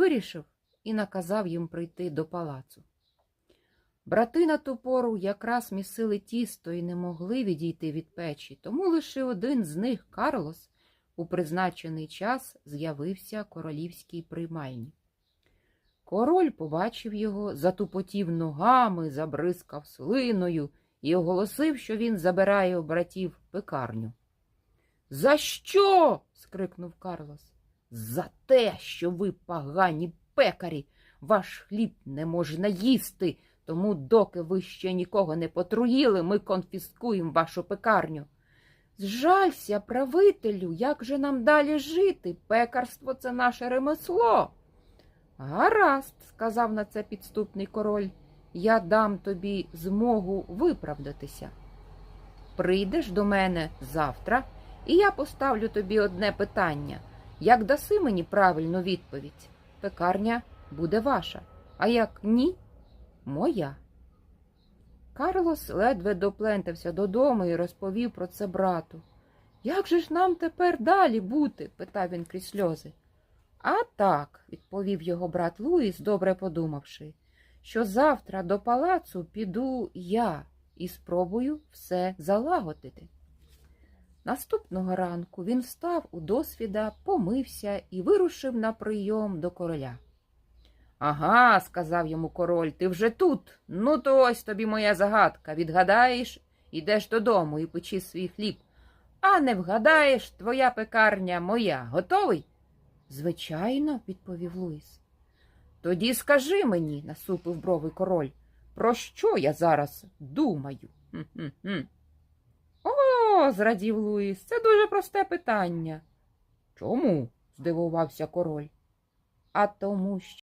вирішив і наказав їм прийти до палацу. Брати на ту пору якраз місили тісто і не могли відійти від печі, тому лише один з них, Карлос, у призначений час з'явився королівській приймальні. Король побачив його, затупотів ногами, забризкав слиною і оголосив, що він забирає у братів пекарню. За що? скрикнув Карлос. За те, що ви погані пекарі, ваш хліб не можна їсти, тому, доки ви ще нікого не потруїли, ми конфіскуємо вашу пекарню. Зжалься, правителю, як же нам далі жити? Пекарство це наше ремесло. Гаразд, сказав на це підступний король, я дам тобі змогу виправдатися. Прийдеш до мене завтра, і я поставлю тобі одне питання. Як даси мені правильну відповідь, пекарня буде ваша, а як ні, моя. Карлос ледве доплентався додому і розповів про це брату. Як же ж нам тепер далі бути? питав він крізь сльози. А так, відповів його брат Луїс, добре подумавши, що завтра до палацу піду я і спробую все залагодити. Наступного ранку він встав у досвіда, помився і вирушив на прийом до короля. Ага, сказав йому король, ти вже тут. Ну, то ось тобі моя загадка. Відгадаєш, ідеш додому і печи свій хліб. А не вгадаєш, твоя пекарня моя. Готовий? Звичайно, відповів Луїс. Тоді скажи мені, насупив брови король, про що я зараз думаю? Хм-хм-хм. О, зрадів Луїс, це дуже просте питання. Чому? здивувався король. А тому,